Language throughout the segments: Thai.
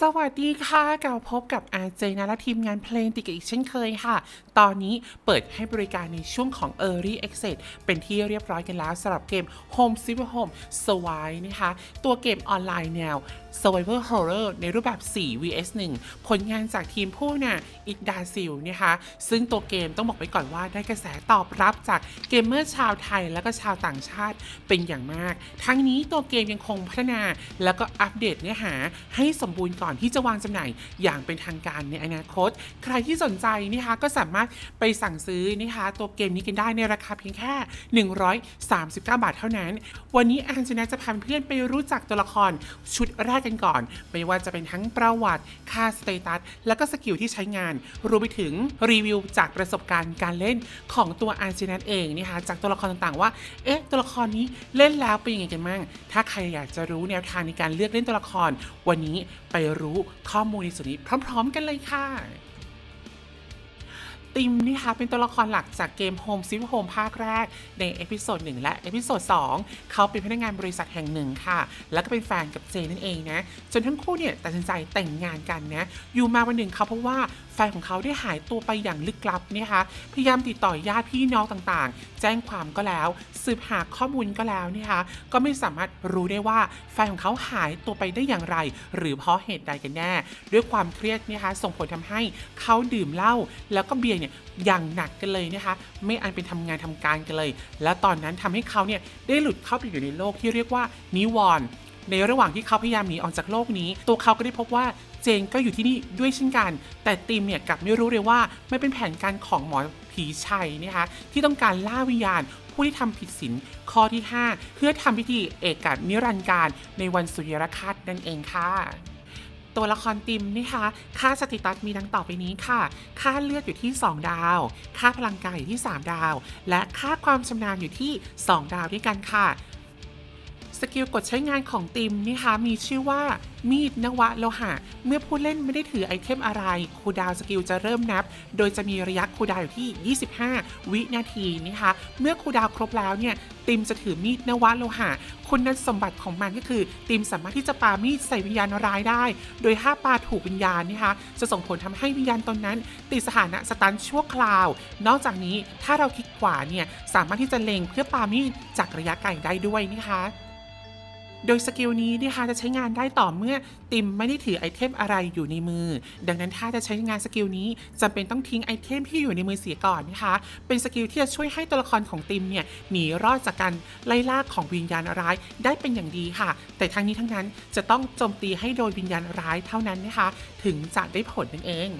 สวัสดีค่ะกลับพบกับอาเจนะและทีมงานเพลงติกอีกเช่นเคยค่ะ ตอนนี้เปิดให้บริการในช่วงของ Early Access เป็นที่เรียบร้อยกันแล้วสำหรับเกม Home Super Home s w i นะคะ ตัวเกมออนไลน์แนว Survivor Horror ในรูปแบบ 4 vs 1 ผลงานจากทีมผู้น่ะอิกดาซิลนะคะซึ่งตัวเกมต้องบอกไว้ก่อนว่าได้กระแสตอบรับจากเกมเมอร์ชาวไทยและก็ชาวต่างชาติเป็นอย่างมาก ทั้งนี้ตัวเกมยังคงพัฒนาแล้วก็อัปเดตเนื้อหาให้สมบูรณ์ก่อนที่จะวางจำหน่ายอย่างเป็นทางการในอนาคต ใครที่สนใจนะคะก็สามารถไปสั่งซื้อนะคะตัวเกมนี้กันได้ในราคาเพียงแค่ 139 บาทเท่านั้น วันนี้อันจนะจะพาเพื่อนไปรู้จักตัวละครชุดแรกกันก่อน ไม่ว่าจะเป็นทั้งประวัติค่าสเตตัส และก็สกิลที่ใช้งาน รวมไปถึงรีวิวจากประสบการณ์การเล่นของตัวอาร์เจนัทเองนะคะจากตัวละครต่างๆ ว่า เอ๊ะ ตัวละครนี้เล่นแล้วเป็นยังไงกันบ้าง ถ้าใครอยากจะรู้แนวทางในการเลือกเล่นตัวละคร วันนี้ไปรู้ข้อมูลในส่วนนี้พร้อม ๆ กันเลยค่ะ ติมนี่ค่ะเป็นตัวละครหลักจากเกม Home Sweet Home ภาคแรก ในเอพิโซด1และเอพิโซด2เขาเป็นพนักงานบริษัทแห่งหนึ่งค่ะ แล้วก็เป็นแฟนกับเจนนั่นเองนะ จนทั้งคู่เนี่ยตัดสินใจแต่งงานกันนะ อยู่มาวันหนึ่งเขาพบว่าแฟนของเขาได้หายตัวไปอย่างลึกลับนะคะ พยายามติดต่อญาติพี่น้องต่างๆ แจ้งความก็แล้ว สืบหาข้อมูลก็แล้วนะคะ ก็ไม่สามารถรู้ได้ว่าแฟนของเขาหายตัวไปได้อย่างไร หรือเพราะเหตุใดกันแน่ ด้วยความเครียดนะคะส่งผลทำให้เขาดื่มเหล้าแล้วก็เบียร์เนี่ยอย่างหนักกันเลยนะคะ ไม่อันเป็นทำงานทำการกันเลย แล้วตอนนั้นทำให้เขาเนี่ยได้หลุดเข้าไปอยู่ในโลกที่เรียกว่านิวรณ์ในระหว่างที่เขาพยายามหนีออกจากโลกนี้ ตัวเขาก็ได้พบว่าเจนก็อยู่ที่นี่ด้วยเช่นกัน แต่ติมเนี่ยกลับไม่รู้เลยว่าไม่เป็นแผนการของหมอผีชัยนะคะที่ต้องการล่าวิญญาณผู้ที่ทำผิดศีลข้อที่ 5 เพื่อทำพิธีเอกกานิรันดร์การในวันสุริยคราชนั่นเองค่ะ ตัวละครติมนะคะค่าสติตัสมีดังต่อไปนี้ค่ะ ค่าเลือดอยู่ที่ 2 ดาว ค่าพลังกายอยู่ที่ 3 ดาว และค่าความชำนาญอยู่ที่ 2 ดาวด้วยกันค่ะ สกิลกดใช้งานของติมนะคะมีชื่อว่ามีดนวะโลหะ เมื่อผู้เล่นไม่ได้ถือไอเทมอะไรคูดาวสกิลจะเริ่มนับ โดยจะมีระยะคูดาวอยู่ที่ 25 วินาทีนะคะ เมื่อคูดาวครบแล้วเนี่ยติมจะถือมีดนวะโลหะ คุณสมบัติของมันก็คือ ติมสามารถที่จะปามีดใส่วิญญาณร้ายได้ โดยถ้าปาถูกวิญญาณนะคะจะส่งผลทำให้วิญญาณตนนั้น ติดสถานะสตันชั่วคราว นอกจากนี้ถ้าเราคลิกขวาเนี่ยสามารถที่จะเล็งเพื่อปามีดจากระยะไกลได้ด้วยนะคะ โดยสกิลนี้นะคะจะใช้งานได้ต่อเมื่อติมไม่ได้ถือไอเทมอะไรอยู่ในมือ ดังนั้นถ้าจะใช้งานสกิลนี้จำเป็นต้องทิ้งไอเทมที่อยู่ในมือเสียก่อนนะคะ เป็นสกิลที่จะช่วยให้ตัวละครของติมเนี่ยหนีรอดจากการไล่ล่าของวิญญาณร้ายได้เป็นอย่างดีค่ะ แต่ทั้งนี้ทั้งนั้นจะต้องโจมตีให้โดนวิญญาณร้ายเท่านั้นนะคะ ถึงจะได้ผลนั่นเอง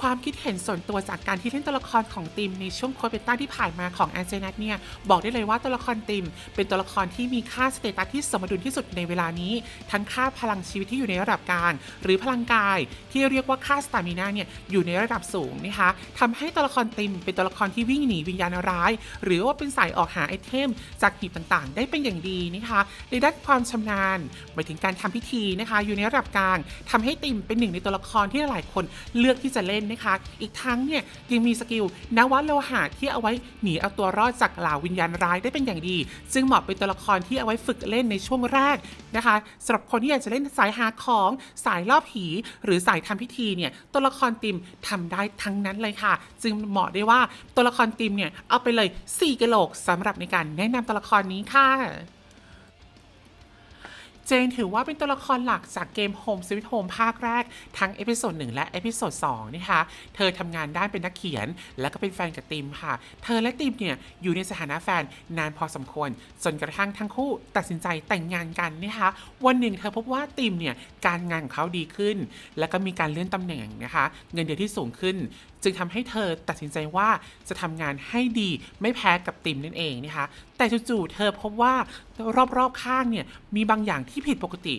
ความคิดเห็นส่วนตัวจากการที่เล่นตัวละครของติมในช่วงโคเปต้าที่ผ่านมาของแอนเจนัทเนี่ย บอกได้เลยว่าตัวละครติม เป็นตัวละครที่มีค่าสเตตัสที่สมดุลที่สุดในเวลานี้ ทั้งค่าพลังชีวิตที่อยู่ในระดับกลางหรือพลังกาย ที่เรียกว่าค่าสตามินาเนี่ยอยู่ในระดับสูงนะคะทำให้ตัวละครติม เป็นตัวละครที่วิ่งหนีวิญญาณร้าย หรือว่าเป็นสายออกหาไอเทม จากหีบต่างๆ ได้เป็นอย่างดีนะคะในด้านความชำนาญหมายถึงการทำพิธีนะคะอยู่ในระดับกลางทำให้ติมเป็นหนึ่งในตัวละครที่หลายคนเลือกที่จะเล่นนะคะ อีกทั้งเนี่ยยังมีสกิลนวัตโลหะที่เอาไว้หนีเอาตัวรอดจากเหล่าวิญญาณร้ายได้เป็นอย่างดี ซึ่งเหมาะเป็นตัวละครที่เอาไว้ฝึกเล่นในช่วงแรกนะคะสำหรับคนที่อยากจะเล่นสายหาของสายล่อผี หรือสายทำพิธีเนี่ยตัวละครติมทำได้ทั้งนั้นเลยค่ะ จึงเหมาะได้ว่าตัวละครติมเนี่ยเอาไปเลย 4กะโหลกสำหรับในการแนะนำตัวละครนี้ค่ะ เจนถือว่าเป็นตัวละครหลักจากเกม Home Sweet Home ภาคแรก ทั้งเอพิโซด1และเอพิโซด2นะคะเธอทำงานด้านเป็นนักเขียน และก็เป็นแฟนกับติมค่ะ เธอและติมเนี่ย อยู่ในสถานะแฟนนานพอสมควร จนกระทั่งทั้งคู่ตัดสินใจแต่งงานกันนะคะวันหนึ่งเธอพบว่าติมเนี่ย การงานของเขาดีขึ้น แล้วก็มีการเลื่อนตำแหน่งนะคะ เงินเดือนที่สูงขึ้นจึงทำให้เธอตัดสินใจว่าจะทำงานให้ดีไม่แพ้กับติมนั่นเองนะคะ แต่จู่ๆเธอพบว่ารอบๆข้างเนี่ยมีบางอย่างที่ผิดปกติ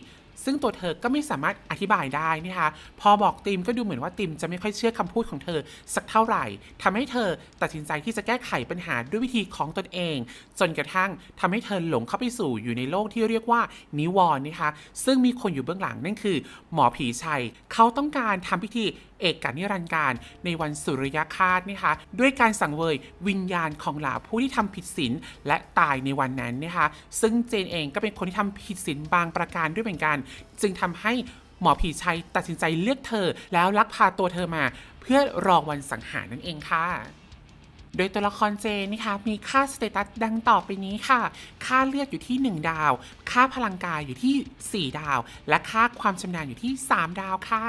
ซึ่งตัวเธอก็ไม่สามารถอธิบายได้นะคะพอบอกติมก็ดูเหมือนว่าติมจะไม่ค่อยเชื่อคำพูดของเธอสักเท่าไหร่ทำให้เธอตัดสินใจที่จะแก้ไขปัญหาด้วยวิธีของตนเอง จนกระทั่งทำให้เธอหลงเข้าไปสู่อยู่ในโลกที่เรียกว่านิวรณ์นะคะซึ่งมีคนอยู่เบื้องหลังนั่นคือ หมอผีชัย เขาต้องการทำพิธีเอกการนิรันดร์การในวันสุริยคาชนะคะด้วยการสั่งเวยวิญญาณของเหล่าผู้ที่ทำผิดศีลและตายในวันนั้นนะคะซึ่งเจนเองก็เป็นคนที่ทำผิดศีลบางประการด้วยเหมือนกันจึงทำให้หมอผีชัยตัดสินใจเลือกเธอ แล้วลักพาตัวเธอมา เพื่อรอวันสังหารนั่นเองค่ะ โดยตัวละครเจนนะคะมีค่าสเตตัสดังต่อไปนี้ค่ะ ค่าเลือดอยู่ที่ 1 ดาว ค่าพลังกายอยู่ที่ 4 ดาว และค่าความชำนาญอยู่ที่ 3 ดาวค่ะ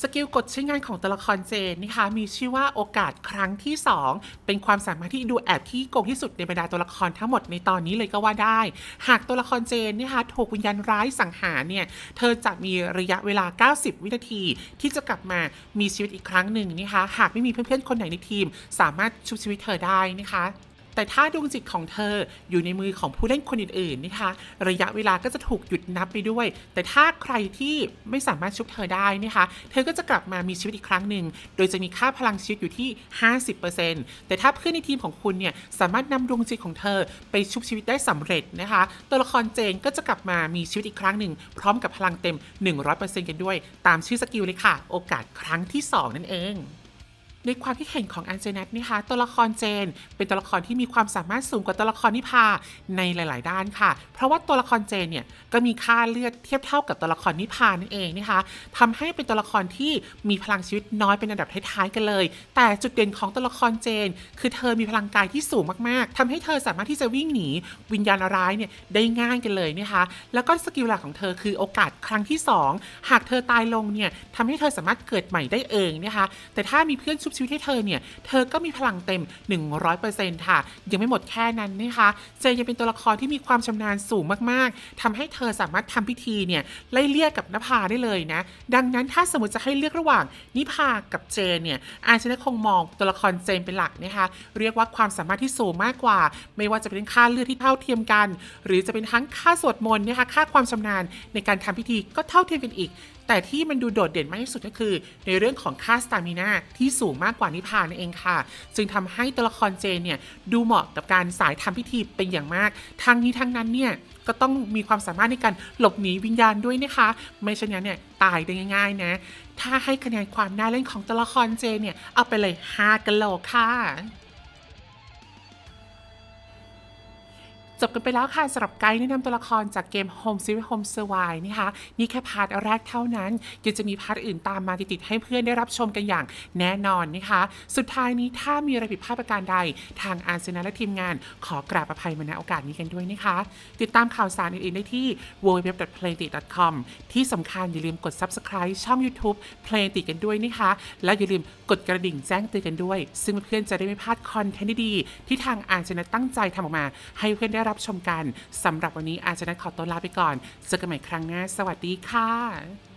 สกิลกดใช้งานของตัวละครเจนนะคะมีชื่อว่าโอกาสครั้งที่ 2 เป็นความสามารถที่ดูแอบที่โกงที่สุดในบรรดาตัวละครทั้งหมดในตอนนี้เลยก็ว่าได้ หากตัวละครเจนนะคะถูกวิญญาณร้ายสังหารเนี่ยเธอจะมีระยะเวลา 90 วินาที ที่จะกลับมามีชีวิตอีกครั้งหนึ่งนะคะหากไม่มีเพื่อนๆคนไหนในทีม สามารถชุบชีวิตเธอได้นะคะ แต่ถ้าดวงจิตของเธออยู่ในมือของผู้เล่นคนอื่นๆนะคะ ระยะเวลาก็จะถูกหยุดนับไปด้วย แต่ถ้าใครที่ไม่สามารถชุบเธอได้นะคะ เธอก็จะกลับมามีชีวิตอีกครั้งหนึ่ง โดยจะมีค่าพลังชีวิตอยู่ที่ 50%แต่ถ้าเพื่อนในทีมของคุณเนี่ยสามารถนำดวงจิตของเธอไปชุบชีวิตได้สำเร็จนะคะ ตัวละครเจนก็จะกลับมามีชีวิตอีกครั้งหนึ่งพร้อมกับพลังเต็ม 100%กันด้วย ตามชื่อสกิลเลยค่ะ โอกาสครั้งที่สองนั่นเอง ในความคิดเห็นของอันเจเนตนะคะตัวละครเจน เป็นตัวละครที่มีความสามารถสูงกว่าตัวละครนิพาในหลาย ๆ ด้านค่ะ เพราะว่าตัวละครเจนเนี่ยก็มีค่าเลือดเทียบเท่ากับตัวละครนิพานั่นเองนะคะทำให้เป็นตัวละครที่มีพลังชีวิตน้อยเป็นอันดับท้ายๆกันเลย แต่จุดเด่นของตัวละครเจน คือเธอมีพลังกายที่สูงมาก ๆทำให้เธอสามารถที่จะวิ่งหนีวิญญาณร้ายเนี่ยได้ง่ายกันเลยนะคะ แล้วก็สกิลหลักของเธอคือโอกาสครั้งที่สองหากเธอตายลงเนี่ยทำให้เธอสามารถเกิดใหม่ได้เองนะคะ แต่ถ้ามีเพื่อนชุบชีวิตให้เธอเนี่ย เธอก็มีพลังเต็ม 100%ค่ะ ยังไม่หมดแค่นั้นนะคะเจยังเป็นตัวละครที่มีความชำนาญสูงมากๆทำให้เธอสามารถทำพิธีเนี่ยไล่เลี่ยกับนภาได้เลยนะ ดังนั้นถ้าสมมติจะให้เลือกระหว่างนิพากับเจนเนี่ยอาชนะคงมองตัวละครเจนเป็นหลักนะคะเรียกว่าความสามารถที่สูงมากกว่า ไม่ว่าจะเป็นค่าเลือดที่เท่าเทียมกัน หรือจะเป็นทั้งค่าสวดมนต์นะคะค่าความชำนาญในการทำพิธีก็เท่าเทียมกันอีกแต่ที่มันดูโดดเด่นมากที่สุดก็คือ ในเรื่องของค่าสตามินาที่สูงมากกว่านิพานั่นเองค่ะ จึงทำให้ตัวละครเจนเนี่ยดูเหมาะกับการสายทำพิธีเป็นอย่างมาก ทั้งนี้ทั้งนั้นเนี่ยก็ต้องมีความสามารถในการหลบหนีวิญญาณด้วยนะคะ ไม่เช่นนั้นเนี่ยตายได้ง่าย ๆ นะ ถ้าให้คะแนนความน่าเล่นของตัวละครเจนเนี่ย เอาไปเลย 5กะโหลกค่ะ จบกันไปแล้วค่ะสำหรับไกด์แนะนำตัวละครจากเกม Home Sweet Home Survive นะคะนี่แค่พาร์ทแรกเท่านั้นยังจะมีพาร์ทอื่นตามมาติดๆให้เพื่อนได้รับชมกันอย่างแน่นอนนะคะ สุดท้ายนี้ถ้ามีอะไรผิดพลาดประการใด ทางอาร์เซนอลและทีมงานขอกราบอภัยมาณโอกาสนี้กันด้วยนะคะ ติดตามข่าวสารอื่นๆได้ที่ www.playtit.com ที่สำคัญอย่าลืมกด subscribe ช่อง YouTube Playtit กันด้วยนะคะ และอย่าลืมกดกระดิ่งแจ้งเตือนกันด้วย ซึ่งเพื่อนๆจะได้ไม่พลาดคอนเทนต์ดีๆที่ทางอาร์เซนอลตั้งใจทำออกมา ให้เพื่อนได้รับชมกันสำหรับวันนี้อาร์เซนอลขอตัวลาไปก่อนเจอกันใหม่ครั้งหน้าสวัสดีค่ะ